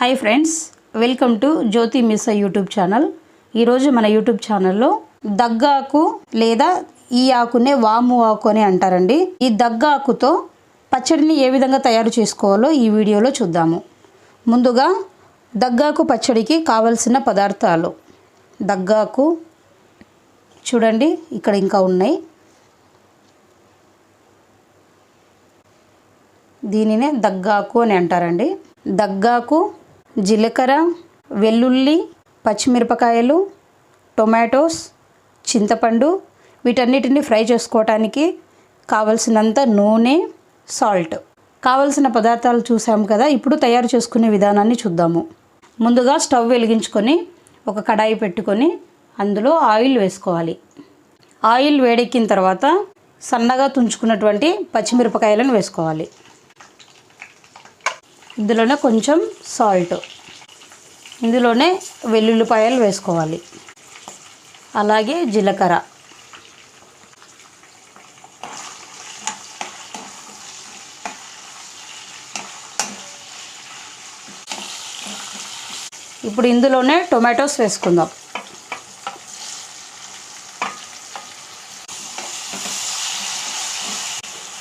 Hi friends welcome to Jyothi మిస్స YouTube channel ఈరోజు మన YouTube ఛానల్లో దగ్గాకు లేదా ఈ ఆకునే వాము ఆకు అని అంటారండి. ఈ దగ్గాకుతో పచ్చడిని ఏ విధంగా తయారు చేసుకోవాలో ఈ వీడియోలో చూద్దాము. ముందుగా దగ్గాకు పచ్చడికి కావలసిన పదార్థాలు. దగ్గాకు చూడండి ఇక్కడ ఇంకా ఉన్నాయి. దీనినే దగ్గాకు అని అంటారండి. దగ్గాకు జీలకర్ర వెల్లుల్లి పచ్చిమిరపకాయలు టొమాటోస్ చింతపండు వీటన్నిటిని ఫ్రై చేసుకోవటానికి కావలసినంత నూనె సాల్ట్. కావలసిన పదార్థాలు చూసాము కదా ఇప్పుడు తయారు చేసుకునే విధానాన్ని చూద్దాము. ముందుగా స్టవ్ వెలిగించుకొని ఒక కడాయి పెట్టుకొని అందులో ఆయిల్ వేసుకోవాలి. ఆయిల్ వేడెక్కిన తర్వాత సన్నగా తుంచుకున్నటువంటి పచ్చిమిరపకాయలను వేసుకోవాలి. ఇందులోనే కొంచెం సాల్ట్. ఇందులోనే వెల్లుల్లిపాయలు వేసుకోవాలి. అలాగే జీలకర్ర. ఇప్పుడు ఇందులోనే టొమాటోస్ వేసుకుందాం.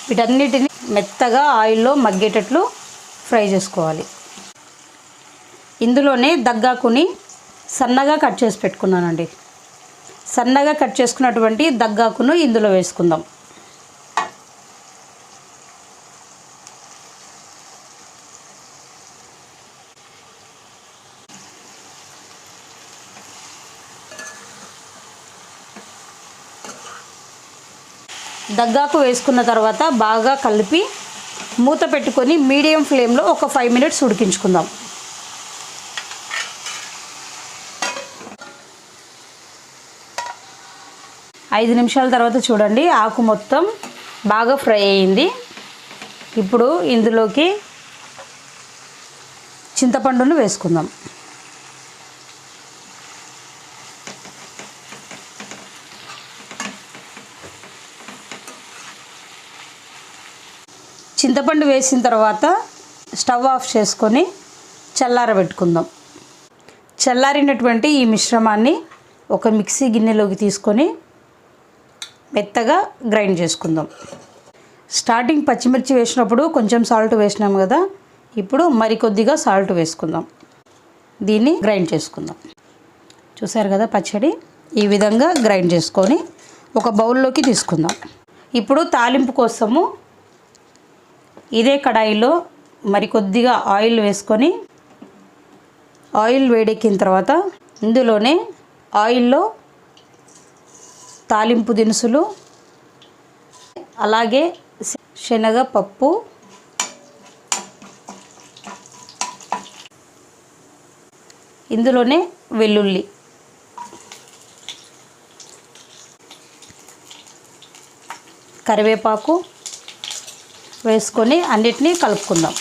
వీటన్నిటిని మెత్తగా ఆయిల్లో మగ్గేటట్లు ఫ్రై చేసుకోవాలి. ఇందులోనే దగ్గాకుని సన్నగా కట్ చేసి పెట్టుకున్నానండి. సన్నగా కట్ చేసుకున్నటువంటి దగ్గాకును ఇందులో వేసుకుందాం. దగ్గాకు వేసుకున్న తర్వాత బాగా కలిపి మూత పెట్టుకొని మీడియం ఫ్లేమ్లో ఒక ఫైవ్ మినిట్స్ ఉడికించుకుందాం. ఐదు నిమిషాల తర్వాత చూడండి ఆకు మొత్తం బాగా ఫ్రై అయింది. ఇప్పుడు ఇందులోకి చింతపండును వేసుకుందాం. చింతపండు వేసిన తర్వాత స్టవ్ ఆఫ్ చేసుకొని చల్లారబెట్టుకుందాం చల్లారినటువంటి ఈ మిశ్రమాన్ని ఒక మిక్సీ గిన్నెలోకి తీసుకొని మెత్తగా గ్రైండ్ చేసుకుందాం. స్టార్టింగ్ పచ్చిమిర్చి వేసినప్పుడు కొంచెం సాల్ట్ వేసినాం కదా ఇప్పుడు మరికొద్దిగా సాల్ట్ వేసుకుందాం. దీన్ని గ్రైండ్ చేసుకుందాం. చూసారు కదా పచ్చడి? ఈ విధంగా గ్రైండ్ చేసుకొని ఒక బౌల్లోకి తీసుకుందాం. ఇప్పుడు తాలింపు కోసము ఇదే కడాయిలో మరికొద్దిగా ఆయిల్ వేసుకొని ఆయిల్ వేడెక్కిన తర్వాత ఇందులోనే ఆయిల్లో తాలింపు దినుసులు అలాగే శనగపప్పు ఇందులోనే వెల్లుల్లి. కరివేపాకు వేసుకొని అన్నిటినీ కలుపుకుందాం.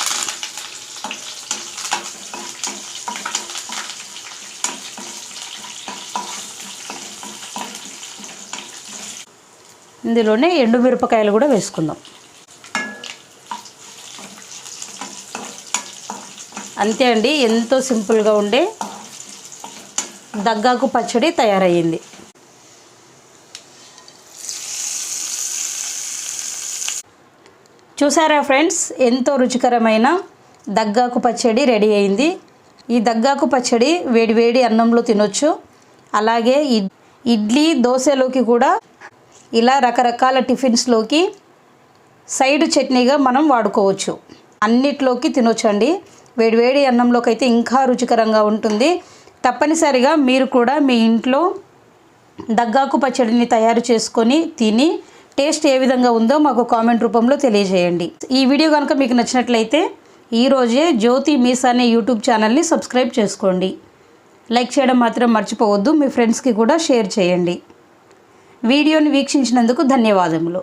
ఇందులోనే ఎండుమిరపకాయలు కూడా వేసుకుందాం. అంతే అండి ఎంతో సింపుల్గా ఉండే దగ్గాకు పచ్చడి తయారయ్యింది. చూసారా ఫ్రెండ్స్? ఎంతో రుచికరమైన దగ్గాకు పచ్చడి రెడీ అయింది. ఈ దగ్గాకు పచ్చడి వేడివేడి అన్నంలో తినొచ్చు. అలాగే ఇడ్- ఇడ్లీ దోశలోకి కూడా ఇలా రకరకాల టిఫిన్స్లోకి సైడ్ చట్నీగా మనం వాడుకోవచ్చు. అన్నిట్లోకి తినొచ్చండి. వేడివేడి అన్నంలోకి అయితే ఇంకా రుచికరంగా ఉంటుంది. తప్పనిసరిగా మీరు కూడా మీ ఇంట్లో దగ్గాకు పచ్చడిని తయారు చేసుకొని తిని టేస్ట్ ఏ విధంగా ఉందో మాకు కామెంట్ రూపంలో తెలియజేయండి. ఈ వీడియో కనుక మీకు నచ్చినట్లయితే ఈరోజే జ్యోతి మీస్ అనే యూట్యూబ్ ఛానల్ని సబ్స్క్రైబ్ చేసుకోండి. లైక్ చేయడం మాత్రం మర్చిపోవద్దు మీ ఫ్రెండ్స్కి కూడా షేర్ చేయండి. వీడియోని వీక్షించినందుకు ధన్యవాదములు.